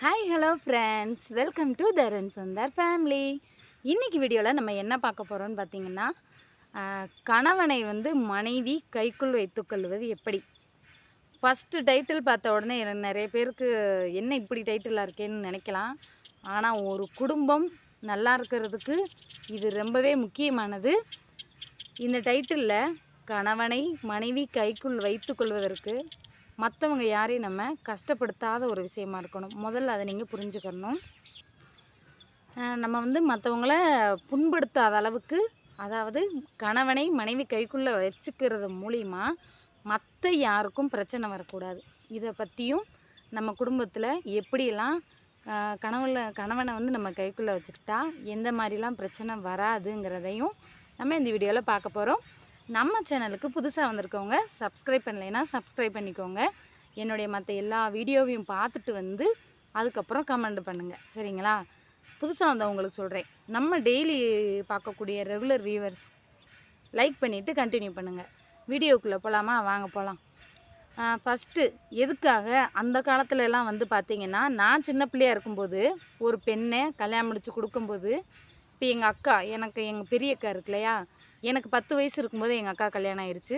Hi hello friends welcome to Dharan Sundar family இன்றைக்கி வீடியோவில் நம்ம என்ன பார்க்க போகிறோம்னு பார்த்தீங்கன்னா கணவனை வந்து மனைவி கைக்குள் வைத்துக்கொள்வது எப்படி? ஃபஸ்ட்டு டைட்டில் பார்த்த உடனே எனக்கு நிறைய பேருக்கு என்ன இப்படி டைட்டிலாக இருக்கேன்னு நினைக்கலாம். ஆனால் ஒரு குடும்பம் நல்லா இருக்கிறதுக்கு இது ரொம்பவே முக்கியமானது. இந்த டைட்டிலில் கணவனை மனைவி கைக்குள் வைத்துக்கொள்வதற்கு மற்றவங்க யாரையும் நம்ம கஷ்டப்படுத்தாத ஒரு விஷயமா இருக்கணும். முதல்ல அதை நீங்கள் புரிஞ்சுக்கணும். நம்ம வந்து மற்றவங்கள புண்படுத்தாத அளவுக்கு அதாவது கணவனை மனைவி கைக்குள்ளே வச்சுக்கிறது மூலிமா மற்ற யாருக்கும் பிரச்சனை வரக்கூடாது. இதை பற்றியும் நம்ம குடும்பத்தில் எப்படியெல்லாம் அஹ், கணவனை கணவனை வந்து நம்ம கைக்குள்ளே வச்சுக்கிட்டா எந்த மாதிரிலாம் பிரச்சனை வராதுங்கிறதையும் நம்ம இந்த வீடியோவில் பார்க்க போகிறோம் நம்ம சேனலுக்கு புதுசாக வந்திருக்கவங்க சப்ஸ்கிரைப் பண்ணலைன்னா சப்ஸ்கிரைப் பண்ணிக்கோங்க. என்னுடைய மற்ற எல்லா வீடியோவையும் பார்த்துட்டு வந்து அதுக்கப்புறம் கமெண்ட் பண்ணுங்கள் சரிங்களா? புதுசாக வந்தவங்களுக்கு சொல்கிறேன் நம்ம டெய்லி பார்க்கக்கூடிய ரெகுலர் வியூவர்ஸ் லைக் பண்ணிவிட்டு கண்டினியூ பண்ணுங்கள் வீடியோக்குள்ளே போகலாமா வாங்க போகலாம் ஃபஸ்ட்டு எதுக்காக அந்த காலத்துலலாம் வந்து பார்த்திங்கன்னா நான் சின்ன பிள்ளையா இருக்கும்போது ஒரு பெண்ணை கல்யாணம் முடித்து கொடுக்கும்போது இப்போ எங்கள் அக்கா எனக்கு எங்கள் பெரிய அக்கா இருக்கு இல்லையா? எனக்கு பத்து வயசு இருக்கும்போது எங்கள் அக்கா கல்யாணம் ஆயிடுச்சு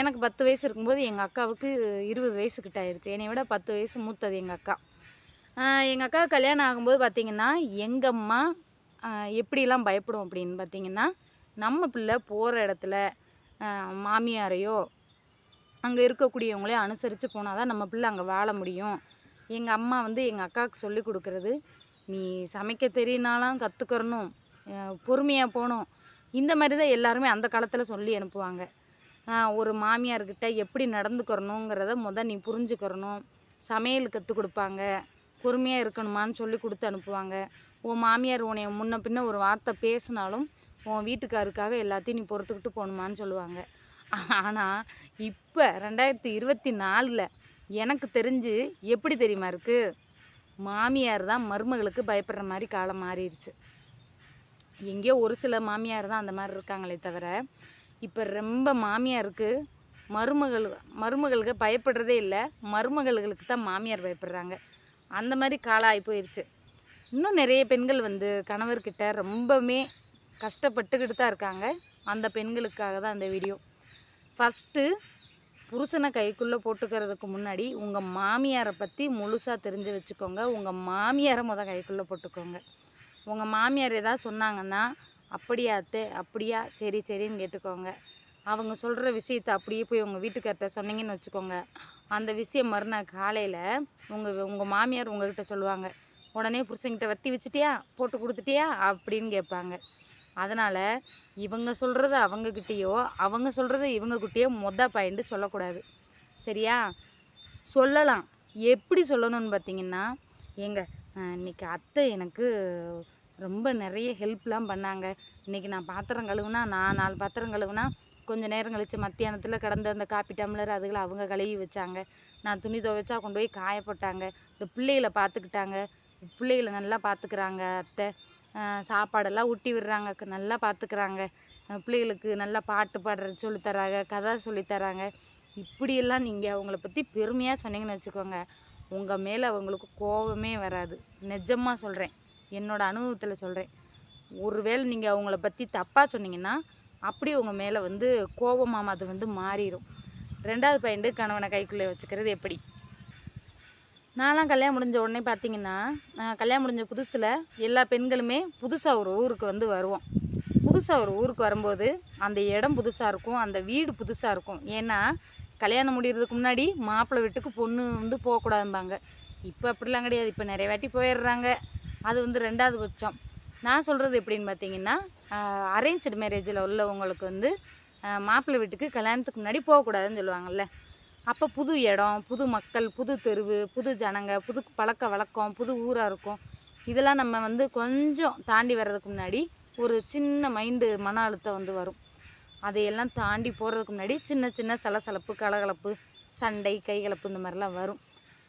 எனக்கு பத்து வயசு இருக்கும்போது எங்கள் அக்காவுக்கு இருபது வயசு கிட்ட ஆயிடுச்சு என்னை விட பத்து வயசு மூத்தது எங்கள் அக்கா. எங்கள் அக்கா கல்யாணம் ஆகும்போது பார்த்திங்கன்னா எங்கள் அம்மா எப்படிலாம் பயப்படும் அப்படின்னு பார்த்தீங்கன்னா நம்ம பிள்ளை போகிற இடத்துல மாமியாரையோ அங்கே இருக்கக்கூடியவங்களே அனுசரித்து போனால் தான் நம்ம பிள்ளை அங்கே வாழ முடியும். எங்கள் அம்மா வந்து எங்கள் அக்காவுக்கு சொல்லி கொடுக்குறது நீ சமைக்க தெரியினாலாம் கற்றுக்கறணும் பொறுமையாக போகணும். இந்த மாதிரி தான் எல்லாருமே அந்த காலத்தில் சொல்லி அனுப்புவாங்க. ஒரு மாமியார்கிட்ட எப்படி நடந்துக்கிறணுங்கிறத முத நீ புரிஞ்சுக்கிறணும். சமையல் கற்றுக் கொடுப்பாங்க. பொறுமையாக இருக்கணுமான்னு சொல்லி கொடுத்து அனுப்புவாங்க. உன் மாமியார் உன்னை முன்ன பின்ன ஒரு வார்த்தை பேசினாலும் உன் வீட்டுக்காருக்காக எல்லாத்தையும் நீ பொறுத்துக்கிட்டு போகணுமான்னு சொல்லுவாங்க. ஆனால் இப்போ ரெண்டாயிரத்தி இருபத்தி நாலில் எனக்கு தெரிஞ்சு எப்படி தெரியுமா இருக்குது மாமியார் தான் மருமகளுக்கு பயப்படுற மாதிரி காலம் மாறிடுச்சு. எங்கேயோ ஒரு சில மாமியார் தான் அந்த மாதிரி இருக்காங்களே தவிர இப்போ ரொம்ப மாமியாருக்கு மருமகள் மருமகளுக்கு பயப்படுறதே இல்லை. மருமகளுக்கு தான் மாமியார் பயப்படுறாங்க. அந்த மாதிரி காலம் ஆகி போயிடுச்சு இன்னும் நிறைய பெண்கள் வந்து கணவர்கிட்ட ரொம்பவுமே கஷ்டப்பட்டுக்கிட்டு தான் இருக்காங்க. அந்த பெண்களுக்காக தான் இந்த வீடியோ. ஃபஸ்ட்டு புருஷனை கைக்குள்ளே போட்டுக்கிறதுக்கு முன்னாடி உங்கள் மாமியாரை பற்றி முழுசாக தெரிஞ்சு வச்சுக்கோங்க. உங்கள் மாமியாரை முத கைக்குள்ளே போட்டுக்கோங்க. உங்கள் மாமியார் ஏதாவது சொன்னாங்கன்னா அப்படியா அத்தை அப்படியா? சரி சரின்னு கேட்டுக்கோங்க. அவங்க சொல்கிற விஷயத்தை அப்படியே போய் உங்கள் வீட்டுக்கார்ட்ட சொன்னீங்கன்னு வச்சுக்கோங்க. அந்த விஷயம் மறுநாள் காலையில் உங்கள் உங்கள் மாமியார் உங்கள்கிட்ட சொல்லுவாங்க. உடனே புருஷன்கிட்ட வத்தி வச்சுட்டியா? போட்டு கொடுத்துட்டியா? அப்படின்னு கேட்பாங்க. அதனால் இவங்க சொல்கிறத அவங்கக்கிட்டேயோ அவங்க சொல்கிறத இவங்கக்கிட்டேயோ மொத பாயிண்ட்டு சொல்லக்கூடாது. சரியா? சொல்லலாம். எப்படி சொல்லணும்னு பார்த்தீங்கன்னா ஏங்க இன்றைக்கி இன்னைக்கு அத்தை எனக்கு ரொம்ப நிறைய ஹெல்ப்லாம் பண்ணாங்க. இன்னைக்கு நான் பாத்திரம் கழுவுனா நான் நாலு பாத்திரம் கழுவுனா கொஞ்சம் நேரம் கழித்து மத்தியானத்தில் கடந்த அந்த காப்பி டம்ளர் அதுகளை அவங்க கழுவி வச்சாங்க. நான் துணி துவைச்சா கொண்டு போய் காயப்பட்டாங்க இந்த பிள்ளைகளை பார்த்துக்கிட்டாங்க பிள்ளைகளை நல்லா பார்த்துக்கிறாங்க அத்தை. சாப்பாடெல்லாம் ஊட்டி விடுறாங்க. நல்லா பார்த்துக்கிறாங்க பிள்ளைகளுக்கு நல்லா பாட்டு பாடுறது சொல்லித் தராங்க கதை சொல்லித்தராங்க இப்படியெல்லாம் நீங்கள் அவங்கள பற்றி பெருமையாக சொன்னீங்கன்னு வச்சுக்கோங்க. உங்கள் மேலே அவங்களுக்கு கோபமே வராது. நிஜமாக சொல்கிறேன் என்னோட அனுபவத்தில் சொல்கிறேன் ஒருவேளை நீங்கள் அவங்கள பற்றி தப்பாக சொன்னீங்கன்னா அப்படி உங்கள் மேலே வந்து கோபமாக அது வந்து மாறிடும் ரெண்டாவது பாயிண்ட்டு கணவனை கைக்குள்ளே வச்சுக்கிறது எப்படி? நான்லாம் கல்யாணம் முடிஞ்ச உடனே பார்த்தீங்கன்னா கல்யாணம் முடிஞ்ச புதுசில் எல்லா பெண்களுமே புதுசாக ஒரு ஊருக்கு வந்து வருவோம். புதுசாக ஒரு ஊருக்கு வரும்போது அந்த இடம் புதுசாக இருக்கும் அந்த வீடு புதுசாக இருக்கும். ஏன்னா கல்யாணம் முடிகிறதுக்கு முன்னாடி மாப்பிள்ளை வீட்டுக்கு பொண்ணு வந்து போகக்கூடாதும்பாங்க. இப்போ அப்படிலாம் கிடையாது. இப்போ நிறைய வாட்டி போயிடுறாங்க. அது வந்து ரெண்டாவது பட்சம். நான் சொல்கிறது எப்படின்னு பார்த்தீங்கன்னா அரேஞ்சு மேரேஜில் உள்ளவங்களுக்கு வந்து மாப்பிள்ளை வீட்டுக்கு கல்யாணத்துக்கு முன்னாடி போகக்கூடாதுன்னு சொல்லுவாங்கல்ல. அப்போ புது இடம் புது மக்கள் புது தெருவு புது ஜனங்க புது பழக்க வழக்கம் புது ஊராக இருக்கும். இதெல்லாம் நம்ம வந்து கொஞ்சம் தாண்டி வர்றதுக்கு முன்னாடி ஒரு சின்ன மைண்டு மன அழுத்தம் வந்து வரும். அதையெல்லாம் தாண்டி போகிறதுக்கு முன்னாடி சின்ன சின்ன சலசலப்பு கலகலப்பு சண்டை கைகலப்பு இந்த மாதிரிலாம் வரும்.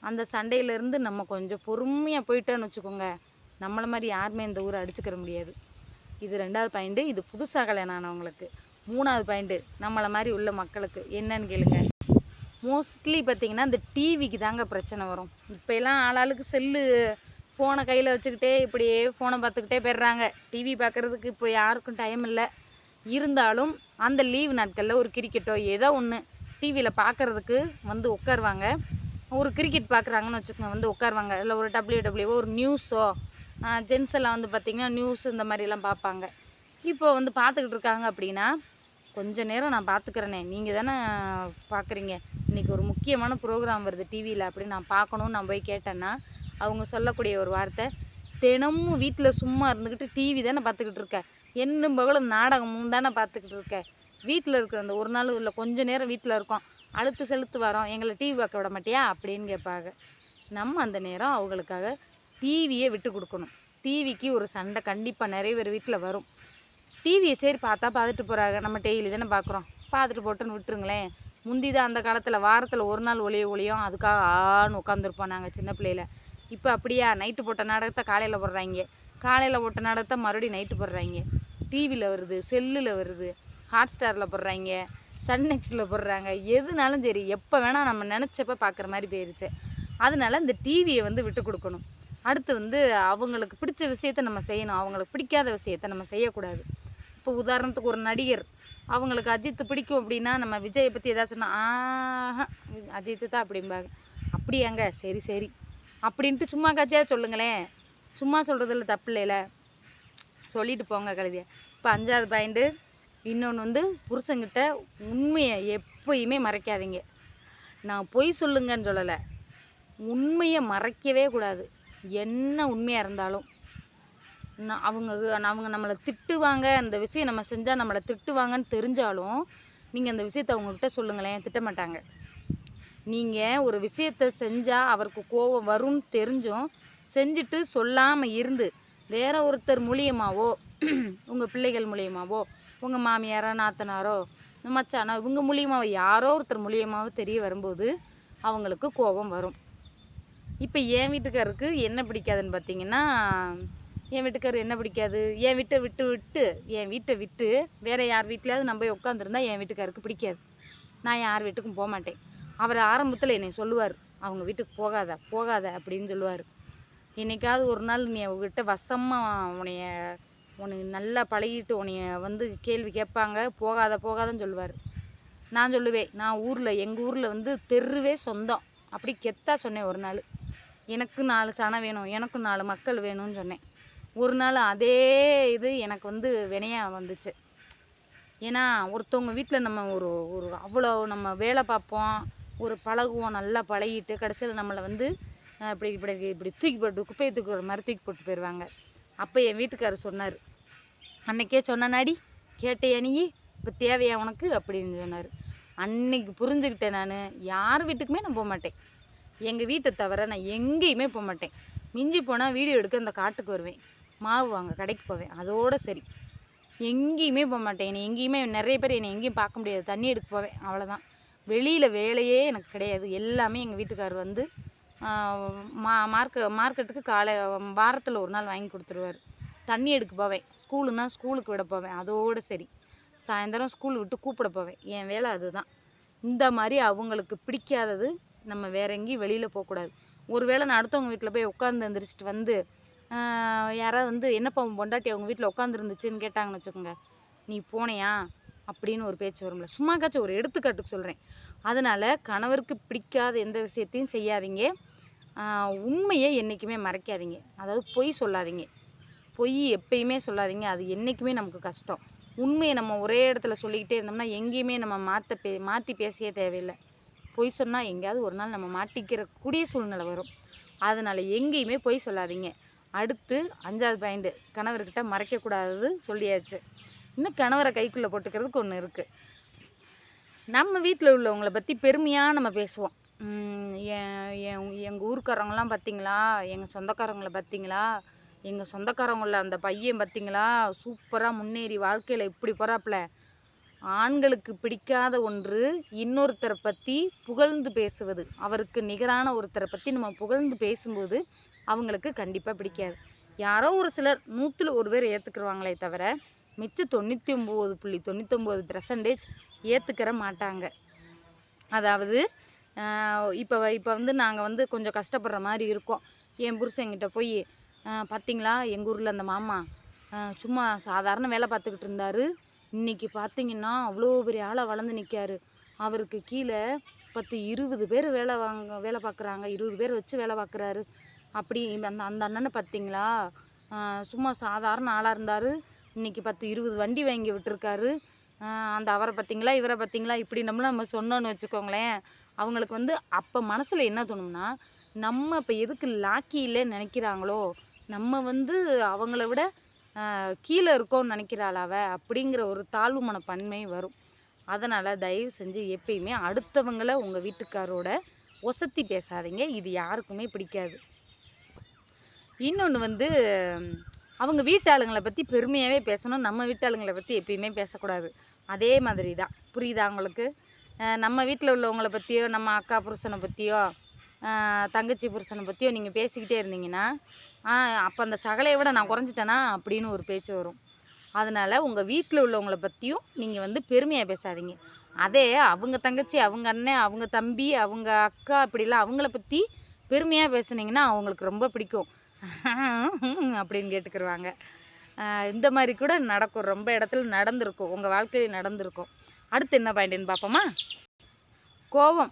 அந்த சண்டையிலேருந்து நம்ம கொஞ்சம் பொறுமையாக போயிட்டோன்னு வச்சுக்கோங்க. நம்மளை மாதிரி யாருமே இந்த ஊரை அடிச்சுக்கிற முடியாது. இது ரெண்டாவது பாயிண்ட்டு இது புதுசாக கல்யாணம் ஆனவங்களுக்கு. மூணாவது பாயிண்ட்டு நம்மளை மாதிரி உள்ள மக்களுக்கு. என்னன்னு கேளுங்க. மோஸ்ட்லி பார்த்தீங்கன்னா இந்த டிவிக்கு தாங்க பிரச்சனை வரும். இப்போலாம் ஆளாளுக்கு செல்லு ஃபோனை கையில் வச்சுக்கிட்டே இப்படியே ஃபோனை பார்த்துக்கிட்டே போயிடுறாங்க. டிவி பார்க்குறதுக்கு இப்போ யாருக்கும் டைம் இல்லை. இருந்தாலும் அந்த லீவ் நாட்களில் ஒரு கிரிக்கெட்டோ ஏதோ ஒன்று டிவியில் பார்க்குறதுக்கு வந்து உட்காருவாங்க. ஒரு கிரிக்கெட் பார்க்குறாங்கன்னு வச்சுக்கோங்க வந்து உட்காருவாங்க. இல்லை ஒரு டபிள்யூ டபிள்யூஓ ஒரு நியூஸோ ஜென்ஸ் எல்லாம் வந்து பார்த்திங்கன்னா நியூஸ் இந்த மாதிரிலாம் பார்ப்பாங்க இப்போ வந்து பார்த்துக்கிட்டு இருக்காங்க அப்படின்னா கொஞ்ச நேரம் நான் பார்த்துக்கிறேனே நீங்கள் தானே பார்க்குறீங்க இன்றைக்கி ஒரு முக்கியமான ப்ரோக்ராம் வருது டிவியில் அப்படின்னு நான் பார்க்கணுன்னு நான் போய் கேட்டேன்னா அவங்க சொல்லக்கூடிய ஒரு வார்த்தை தினமும் வீட்டில் சும்மா இருந்துக்கிட்டு டிவி தானே பார்த்துக்கிட்டு இருக்கேன் என்னும் பகலும் நாடகமும் தானே பார்த்துக்கிட்டு இருக்கேன் வீட்டில் இருக்கிற அந்த ஒரு நாள் இல்லை கொஞ்ச நேரம் வீட்டில் இருக்கோம். அழுத்து செலுத்து வரோம். எங்களை டிவி பார்க்க விட மாட்டியா? அப்படின்னு கேட்பாங்க. நம்ம அந்த நேரம் அவங்களுக்காக டிவியை விட்டு கொடுக்கணும். டிவிக்கு ஒரு சண்டை கண்டிப்பாக நிறைய பேர் வீட்டில் வரும். டிவியை சரி பார்த்தா பார்த்துட்டு போகிறாங்க நம்ம டெய்லி தானே பார்க்குறோம். பார்த்துட்டு போட்டுன்னு விட்டுருங்களேன். முந்தி தான் அந்த காலத்தில் வாரத்தில் ஒரு நாள் ஒளிய ஒளியும். அதுக்காக ஆன்னு உட்காந்துருப்போம் நாங்கள் சின்ன பிள்ளையில. இப்போ அப்படியா? நைட்டு போட்ட நாடகத்தை காலையில் போடுறாங்க. காலையில் போட்ட நாடகத்தை மறுபடியும் நைட்டு போடுறாங்க. டிவியில் வருது செல்லில் வருது ஹாட் ஸ்டாரில் போடுறாங்க சன் நெக்ஸ்டில் போடுறாங்க எதுனாலும் சரி எப்போ வேணால் நம்ம நினச்சப்ப பார்க்குற மாதிரி போயிருச்சு. அதனால இந்த டிவியை வந்து விட்டு கொடுக்கணும். அடுத்து வந்து அவங்களுக்கு பிடிச்ச விஷயத்த நம்ம செய்யணும். அவங்களுக்கு பிடிக்காத விஷயத்த நம்ம செய்யக்கூடாது. இப்போ உதாரணத்துக்கு ஒரு நடிகர் அவங்களுக்கு அஜித் பிடிக்கும் அப்படின்னா நம்ம விஜயை பற்றி எதாவது சொன்னால் ஆஹா அஜித்து தான் அப்படிம்பாங்க. அப்படியாங்க சரி சரி. அப்படின்ட்டு சும்மா காட்சியாக சொல்லுங்களேன். சும்மா சொல்கிறதுல தப்பு இல்லைல்ல சொல்லிட்டு போங்க கழுதிய. இப்போ அஞ்சாவது பாயிண்ட்டு இன்னொன்று வந்து புருஷங்கிட்ட உண்மையை எப்பயுமே மறைக்காதீங்க. நான் பொய் சொல்லுங்கன்னு சொல்லலை. உண்மையை மறைக்கவே கூடாது. என்ன உண்மையாக இருந்தாலும். நான் அவங்க அவங்க நம்மளை திட்டுவாங்க அந்த விஷயம் நம்ம செஞ்சால் நம்மளை திட்டுவாங்கன்னு தெரிஞ்சாலும் நீங்கள் அந்த விஷயத்தை அவங்கக்கிட்ட சொல்லுங்களேன் திட்ட மாட்டாங்க நீங்கள் ஒரு விஷயத்தை செஞ்சால் அவருக்கு கோவம் வரும்னு தெரிஞ்சும் செஞ்சுட்டு சொல்லாமல் இருந்து வேற ஒருத்தர் மூலியமாவோ உங்கள் பிள்ளைகள் மூலியமாவோ உங்கள் மாமியாரோ நாத்தனாரோ மச்சானா இவங்க மூலியமாக யாரோ ஒருத்தர் மூலியமாவோ தெரிய வரும்போது அவங்களுக்கு கோபம் வரும். இப்போ என் வீட்டுக்காருக்கு என்ன பிடிக்காதுன்னு பார்த்தீங்கன்னா என் வீட்டுக்காரர் என்ன பிடிக்காது? என் வீட்டை விட்டு விட்டு என் வீட்டை விட்டு வேறு யார் வீட்டிலையாவது நம்ம உட்காந்துருந்தா என் வீட்டுக்காருக்கு பிடிக்காது. நான் யார் வீட்டுக்கும் போக மாட்டேன் அவர் ஆரம்பத்தில் என்னை சொல்லுவார் அவங்க வீட்டுக்கு போகாத போகாத அப்படின்னு சொல்லுவார். என்னைக்காவது ஒரு நாள் நீ அவகிட்ட வசமாக உன்னைய உனக்கு நல்லா பழகிட்டு உன்னைய வந்து கேள்வி கேட்பாங்க. போகாத போகாதன்னு சொல்லுவார். நான் சொல்லுவேன் நான் ஊரில் எங்கள் ஊரில் வந்து தெருவே சொந்தம். அப்படி கெத்தா சொன்னேன் ஒரு நாள். எனக்கு நாலு சனம் வேணும் எனக்கு நாலு மக்கள் வேணும்னு சொன்னேன். ஒரு நாள் அதே இது எனக்கு வந்து வினையாக வந்துச்சு. ஏன்னா ஒருத்தவங்க வீட்டில் நம்ம ஒரு ஒரு அவ்வளோ நம்ம வேலை பார்ப்போம் ஒரு பழகுவோம் நல்லா பழகிட்டு கடைசியில் நம்மளை வந்து இப்படி இப்படி இப்படி தூக்கி போட்டு குப்பையை தூக்குற மாதிரி தூக்கி போட்டு போயிடுவாங்க. அப்போ என் வீட்டுக்காரர் சொன்னார் அன்னைக்கே சொன்னனாடி கேட்டையா நீ? இப்போ தேவையா உனக்கு? அப்படின்னு சொன்னார். அன்னைக்கு புரிஞ்சுக்கிட்டேன் நான் யார் வீட்டுக்குமே நான் போக மாட்டேன். எங்கள் வீட்டை தவிர நான் எங்கேயுமே போக மாட்டேன். மிஞ்சி போனால் வீடியோ எடுக்க அந்த காட்டுக்கு வருவேன். மாவு வாங்க கடைக்கு போவேன். அதோடு சரி. எங்கேயுமே போக மாட்டேன். என்னை எங்கேயுமே நிறைய பேர் என்னை எங்கேயும் பார்க்க முடியாது. தண்ணி எடுக்க போவேன். அவ்வளோதான் வெளியில் வேலையே எனக்கு கிடையாது. எல்லாமே எங்கள் வீட்டுக்காரர் வந்து மா மார்க்கு மார்க்கெட்டுக்கு காலை வாரத்தில் ஒரு நாள் வாங்கி கொடுத்துருவார். தண்ணி எடுக்க போவேன். ஸ்கூலுன்னா ஸ்கூலுக்கு விட போவேன். அதோடு சரி. சாயந்தரம் ஸ்கூல் விட்டு கூப்பிட போவேன். என் வேலை அதுதான். இந்த மாதிரி அவங்களுக்கு பிடிக்காதது நம்ம வேற எங்கேயும் வெளியில் போகக்கூடாது. ஒருவேளை நான் அடுத்தவங்க வீட்டில் போய் உட்காந்து எந்திரிச்சிட்டு வந்து யாராவது வந்து என்னப்பா பொண்டாட்டி அவங்க வீட்டில் உட்காந்துருந்துச்சுன்னு கேட்டாங்கன்னு வச்சுக்கோங்க. நீ போனையா? அப்படின்னு ஒரு பேச்சு வரும்ல. சும்மாக்காச்சும் ஒரு எடுத்துக்காட்டுக்கு சொல்கிறேன் அதனால் கணவருக்கு பிடிக்காத எந்த விஷயத்தையும் செய்யாதீங்க. உண்மையை என்றைக்குமே மறைக்காதீங்க. அதாவது பொய் சொல்லாதீங்க. பொய் எப்பயுமே சொல்லாதீங்க. அது என்றைக்குமே நமக்கு கஷ்டம். உண்மையை நம்ம ஒரே இடத்துல சொல்லிக்கிட்டே இருந்தோம்னா எங்கேயுமே நம்ம மாற்ற பே மாற்றி பேசவே தேவையில்லை. பொய் சொன்னால் எங்கேயாவது ஒரு நாள் நம்ம மாட்டிக்கிற கூடிய சூழ்நிலை வரும். அதனால் எங்கேயுமே பொய் சொல்லாதீங்க. அடுத்து அஞ்சாவது பாயிண்ட்டு கணவர்கிட்ட மறைக்கக்கூடாதது சொல்லியாச்சு. இன்னும் கணவரை கைக்குள்ளே போட்டுக்கிறதுக்கு ஒன்று இருக்குது நம்ம வீட்டில் உள்ளவங்களை பற்றி பெருமையாக நம்ம பேசுவோம். என் எங்கள் ஊருக்காரங்களாம் பார்த்தீங்களா எங்கள் சொந்தக்காரங்களை பார்த்தீங்களா எங்கள் சொந்தக்காரங்கள அந்த பையன் பார்த்தீங்களா சூப்பராக முன்னேறி வாழ்க்கையில் இப்படி போகிறாப்புல ஆண்களுக்கு பிடிக்காத ஒன்று இன்னொருத்தரை பற்றி புகழ்ந்து பேசுவது. அவருக்கு நிகரான ஒருத்தரை பற்றி நம்ம புகழ்ந்து பேசும்போது அவங்களுக்கு கண்டிப்பாக பிடிக்காது. யாரோ ஒரு சிலர் நூற்றில் ஒரு பேர் ஏற்றுக்குருவாங்களே தவிர மிச்சம் தொண்ணூற்றி ஒம்பது புள்ளி தொண்ணூற்றொம்பது பர்சன்டேஜ் ஏற்றுக்கிற மாட்டாங்க. அதாவது இப்போ இப்போ வந்து நாங்கள் வந்து கொஞ்சம் கஷ்டப்படுற மாதிரி இருக்கோம். என் புருஷங்கிட்ட போய் பார்த்தீங்களா எங்கள் ஊரில் அந்த மாமா சும்மா சாதாரண வேலை பார்த்துக்கிட்டு இருந்தார். இன்றைக்கி பார்த்தீங்கன்னா அவ்வளோ பெரிய ஆளாக வளர்ந்து நிற்காரு அவருக்கு கீழே பத்து இருபது பேர் வேலை வாங்க வேலை பார்க்குறாங்க இருபது பேர் வச்சு வேலை பார்க்குறாரு அப்படி அந்த அந்த அண்ணனை பார்த்தீங்களா சும்மா சாதாரண ஆளாக இருந்தார். இன்றைக்கி பத்து இருபது வண்டி வாங்கி விட்டுருக்காரு. அந்த அவரை பார்த்தீங்களா இவரை பார்த்தீங்களா இப்படி நம்மளும் நம்ம சொன்னோன்னு வச்சுக்கோங்களேன். அவங்களுக்கு வந்து அப்போ மனசில் என்ன தோணும்னா நம்ம இப்போ எதுக்கு லாக்கி இல்லைன்னு நினைக்கிறாங்களோ நம்ம வந்து அவங்கள விட கீழே இருக்கோம்னு நினைக்கிறாளாவ அப்படிங்கிற ஒரு தாழ்வு மனப்பன்மை வரும். அதனால் தயவு செஞ்சு எப்பயுமே அடுத்தவங்கள உங்கள் வீட்டுக்காரோட ஒசத்தி பேசாதீங்க. இது யாருக்குமே பிடிக்காது. இன்னொன்று வந்து அவங்க வீட்டாளுங்களை பற்றி பெருமையாகவே பேசணும். நம்ம வீட்டாளுங்களை பற்றி எப்பயுமே பேசக்கூடாது. அதே மாதிரி தான் புரியுதா உங்களுக்கு? நம்ம வீட்டில் உள்ளவங்களை பற்றியோ நம்ம அக்கா புருஷனை பற்றியோ தங்கச்சி புருஷனை பற்றியோ நீங்கள் பேசிக்கிட்டே இருந்தீங்கன்னா அப்போ அந்த சகலையை விட நான் குறைஞ்சிட்டேனா அப்படின்னு ஒரு பேச்சு வரும். அதனால் உங்கள் வீட்டில் உள்ளவங்கள பற்றியும் நீங்கள் வந்து பெருமையாக பேசாதீங்க. அதே அவங்க தங்கச்சி அவங்க அண்ணன் அவங்க தம்பி அவங்க அக்கா இப்படிலாம் அவங்கள பற்றி பெருமையாக பேசுனீங்கன்னா அவங்களுக்கு ரொம்ப பிடிக்கும். அப்படின்னு கேட்டுக்கிருவாங்க. இந்த மாதிரி கூட நடக்கும். ரொம்ப இடத்துல நடந்திருக்கும். உங்கள் வாழ்க்கையில் நடந்திருக்கும். அடுத்து என்ன பாயிண்ட்னு பார்ப்போமா? கோபம்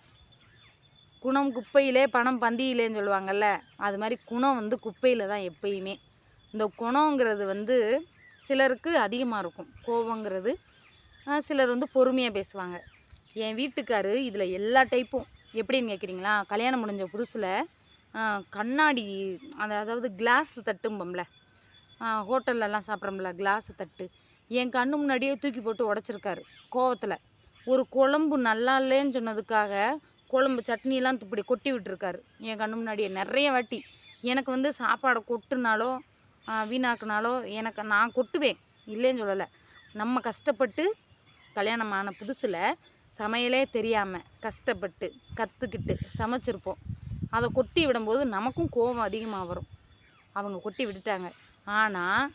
குணம் குப்பையிலே பணம் பந்தியிலேன்னு சொல்லுவாங்கள்ல அது மாதிரி குணம் வந்து குப்பையில் தான் எப்பயுமே. இந்த குணங்கிறது வந்து சிலருக்கு அதிகமாக இருக்கும். கோபங்கிறது சிலர் வந்து பொறுமையாக பேசுவாங்க. என் வீட்டுக்காரு இதில் எல்லா டைப்பும் எப்படின்னு கேட்குறீங்களா கல்யாணம் முடிஞ்ச புதுசில் கண்ணாடி அந்த அதாவது கிளாஸ் தட்டும்பம்ல ஹோட்டல்லலாம் சாப்பிட்றோம்ல கிளாஸ் தட்டு. என் கண்ணு முன்னாடியே தூக்கி போட்டு உடச்சிருக்காரு கோவத்தில். ஒரு குழம்பு நல்லா இல்லைன்னு சொன்னதுக்காக குழம்பு சட்னியெல்லாம் இப்படி கொட்டி விட்டுருக்காரு. என் கண்ணு முன்னாடியே நிறைய வாட்டி. எனக்கு வந்து சாப்பாடை கொட்டுனாலோ வீணாக்குனாலோ எனக்கு நான் கொட்டுவேன் இல்லைன்னு சொல்லலை. நம்ம கஷ்டப்பட்டு கல்யாணம் ஆன புதுசில் சமையலே தெரியாமல் கஷ்டப்பட்டு கற்றுக்கிட்டு சமைச்சிருப்போம். அதை கொட்டி விடும்போது நமக்கும் கோபம் அதிகமாக வரும். அவங்க கொட்டி விட்டுட்டாங்க. ஆனால்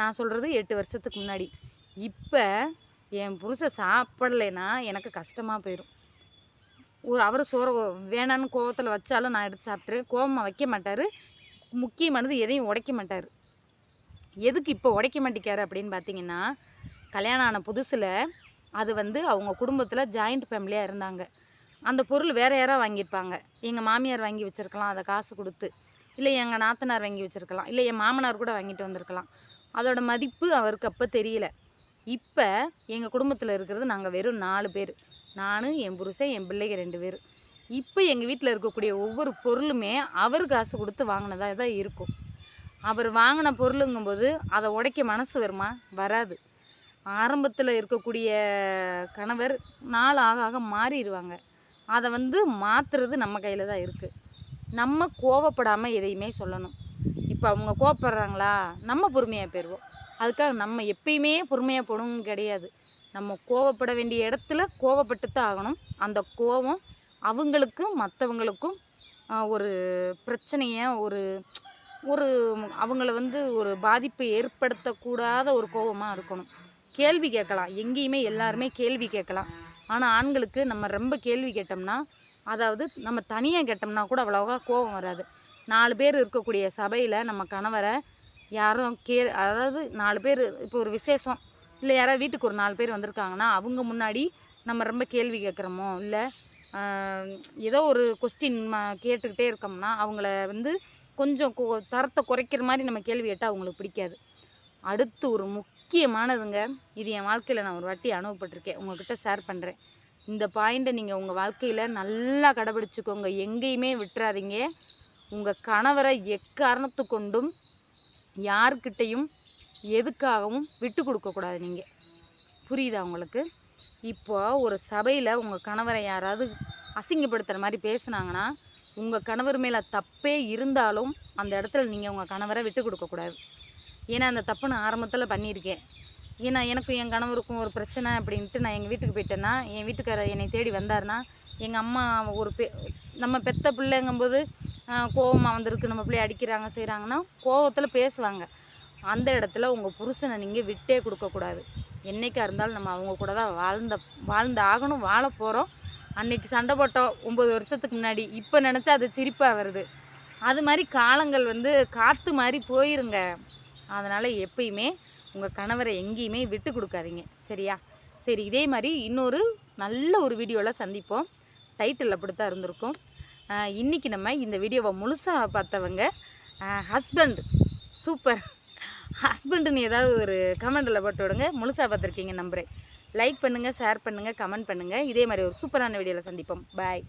நான் சொல்கிறது எட்டு வருஷத்துக்கு முன்னாடி. இப்போ என் புருஷன் சாப்பிடலைன்னா எனக்கு கஷ்டமாக போயிடும் ஒரு அவர் சோற வேணான்னு கோவத்தில் வச்சாலும் நான் எடுத்து சாப்பிட்றேன் கோவமாக வைக்க மாட்டார். முக்கியமானது எதையும் உடைக்க மாட்டார். எதுக்கு இப்போ உடைக்க மாட்டேக்காரு அப்படின்னு பார்த்தீங்கன்னா கல்யாணம் ஆன புதுசில் அது வந்து அவங்க குடும்பத்தில் ஜாயிண்ட் ஃபேமிலியாக இருந்தாங்க. அந்த பொருள் வேறு யாராவது வாங்கியிருப்பாங்க. எங்கள் மாமியார் வாங்கி வச்சுருக்கலாம் அதை காசு கொடுத்து. இல்லை எங்கள் நாத்தனார் வாங்கி வச்சுருக்கலாம். இல்லை என் மாமனார் கூட வாங்கிட்டு வந்திருக்கலாம். அதோட மதிப்பு அவருக்கு அப்போ தெரியல. இப்போ எங்கள் குடும்பத்தில் இருக்கிறது நாங்கள் வெறும் நாலு பேர். நான் என் புருஷன் என் பிள்ளைங்க ரெண்டு பேர். இப்போ எங்கள் வீட்டில் இருக்கக்கூடிய ஒவ்வொரு பொருளுமே அவர் காசு கொடுத்து வாங்கினதாக தான் இருக்கும். அவர் வாங்கின பொருளுங்கும்போது அதை உடைக்க மனசு வருமா? வராது. ஆரம்பத்தில் இருக்கக்கூடிய கணவர் நாள் ஆக ஆக மாறிடுவாங்க. அதை வந்து மாற்றுறது நம்ம கையில் தான் இருக்குது நம்ம கோவப்படாமல் எதையுமே சொல்லணும். இப்போ அவங்க கோபப்படுறாங்களா நம்ம பொறுமையாக போயிடுவோம் அதுக்காக நம்ம எப்பயுமே பொறுமையாக போகணும்னு கிடையாது. நம்ம கோவப்பட வேண்டிய இடத்துல கோவப்பட்டு தான் ஆகணும். அந்த கோபம் அவங்களுக்கும் மற்றவங்களுக்கும் ஒரு பிரச்சனையை ஒரு ஒரு அவங்கள வந்து ஒரு பாதிப்பை ஏற்படுத்தக்கூடாத ஒரு கோபமாக இருக்கணும். கேள்வி கேட்கலாம். எங்கேயுமே எல்லாருமே கேள்வி கேட்கலாம். ஆனால் ஆண்களுக்கு நம்ம ரொம்ப கேள்வி கேட்டோம்னா அதாவது நம்ம தனியாக கேட்டோம்னா கூட அவ்வளோவா கோபம் வராது. நாலு பேர் இருக்கக்கூடிய சபையில் நம்ம கணவரை யாரும் கே அதாவது நாலு பேர் இப்போ ஒரு விசேஷம் இல்லை யாராவது வீட்டுக்கு ஒரு நாலு பேர் வந்திருக்காங்கன்னா அவங்க முன்னாடி நம்ம ரொம்ப கேள்வி கேட்குறோமோ இல்லை ஏதோ ஒரு கொஸ்டின் கேட்டுக்கிட்டே இருக்கோம்னா அவங்கள வந்து கொஞ்சம் கொ- தரத்தை குறைக்கிற மாதிரி நம்ம கேள்வி கேட்டால் அவங்களுக்கு பிடிக்காது. அடுத்து ஒரு முக்கியமானதுங்க இது என் வாழ்க்கையில் நான் ஒரு வாட்டி அனுபவப்பட்டிருக்கேன் உங்கள்கிட்ட ஷேர் பண்ணுறேன் இந்த பாயிண்ட்டை நீங்கள் உங்கள் வாழ்க்கையில் நல்லா கடைபிடிச்சிக்கோங்க எங்கேயுமே விட்டுறாதீங்க. உங்கள் கணவரை எக்காரணத்து கொண்டும் யார்கிட்டையும் எதுக்காகவும் விட்டு கொடுக்கக்கூடாது நீங்கள் புரியுதா உங்களுக்கு? இப்போ ஒரு சபையில் உங்கள் கணவரை யாராவது அசிங்கப்படுத்துகிற மாதிரி பேசுனாங்கன்னா உங்கள் கணவர் மேலே தப்பே இருந்தாலும் அந்த இடத்துல நீங்கள் உங்கள் கணவரை விட்டு கொடுக்கக்கூடாது ஏன்னா அந்த தப்பு நான் ஆரம்பத்தில் பண்ணியிருக்கேன். ஏன்னா எனக்கும் என் கணவருக்கும் ஒரு பிரச்சனை அப்படின்ட்டு நான் எங்கள் வீட்டுக்கு போயிட்டேன்னா என் வீட்டுக்காரர் என்னை தேடி வந்தாருன்னா எங்கள் அம்மா ஒரு பெ நம்ம பெத்த பிள்ளைங்கும்போது கோவமாக வந்திருக்கு நம்ம பிள்ளைய அடிக்கிறாங்க செய்கிறாங்கன்னா கோவத்தில் பேசுவாங்க. அந்த இடத்துல உங்கள் புருஷனை நீங்கள் விட்டே கொடுக்கக்கூடாது என்றைக்காக இருந்தாலும் நம்ம அவங்க கூட தான் வாழ்ந்த வாழ்ந்து ஆகணும் வாழ போகிறோம் அன்னைக்கு சண்டை போட்டோம் ஒம்பது வருஷத்துக்கு முன்னாடி. இப்போ நினச்சா அது சிரிப்பாக வருது. அது மாதிரி காலங்கள் வந்து காற்று மாதிரி போயிருங்க. அதனால் எப்பயுமே உங்கள் கணவரை எங்கேயுமே விட்டு கொடுக்காதீங்க. சரியா? சரி இதே மாதிரி இன்னொரு நல்ல ஒரு வீடியோவில் சந்திப்போம். டைட்டில் அப்படி தான் இருந்திருக்கும். இன்றைக்கி இன்னைக்கு நம்ம இந்த வீடியோவை முழுசாக பார்த்தவங்க ஹஸ்பண்ட் சூப்பர் ஹஸ்பண்டுன்னு ஏதாவது ஒரு கமெண்டில் போட்டு விடுங்க. முழுசாக பார்த்துருக்கீங்க நம்புறேன். லைக் பண்ணுங்கள் ஷேர் பண்ணுங்கள் கமெண்ட் பண்ணுங்கள் இதே மாதிரி ஒரு சூப்பரான வீடியோவில் சந்திப்போம். பாய்